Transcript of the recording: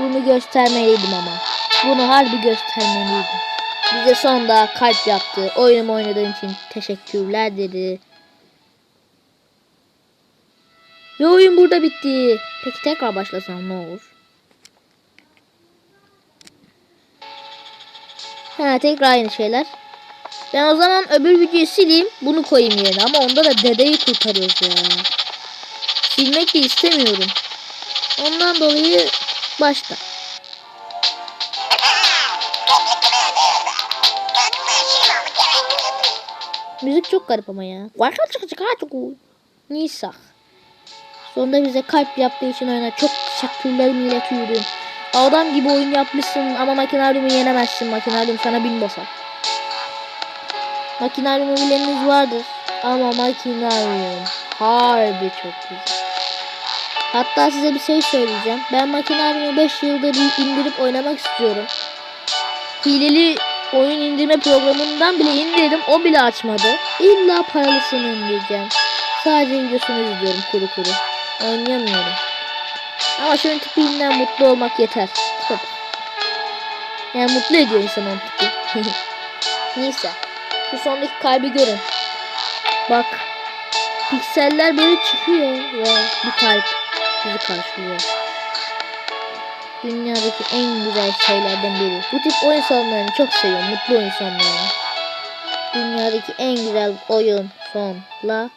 Bunu göstermeliydim ama. Bunu harbi göstermeliydim. Bize sonunda kalp yaptı. Oyunumu oynadığın için teşekkürler dedi. Ve oyun burada bitti. Peki tekrar başlasam ne olur? Ha tekrar aynı şeyler. Ben o zaman öbür videoyu sileyim. Bunu koyayım yerine. Ama onda da dedeyi kurtarıyoruz ya. Silmek de istemiyorum. Ondan dolayı başta. Müzik çok garip ama ya. Nisa. Sonunda bize kalp yaptığı için oyuna çok teşekkürlerimi iletiyorum. Adam gibi oyun yapmışsın ama makinaryumu yenemezsin. Makinaryum sana bin basar. Makinaryumu bileniniz vardır. Ama makinaryum harbi çok güzel. Hatta size bir şey söyleyeceğim. Ben makinaryumu 5 yıldır indirip oynamak istiyorum. Hileli oyun indirme programından bile indirdim. O bile açmadı. İlla paralısını indireceğim. Sadece videosunu izliyorum kuru kuru. Oynayamıyorum. Ama şunun tipinden mutlu olmak yeter. Bak. Yani mutlu ediyor insan onun tipi. Neyse. Şu sondaki kalbi görün. Bak. Pikseller böyle çıkıyor ve bir kalp bizi karşılıyor. Dünyadaki en güzel şeylerden biri. Bu tip oyun sonlarını çok seviyorum. Mutlu oyun sonlarını. Dünyadaki en güzel oyun sonları.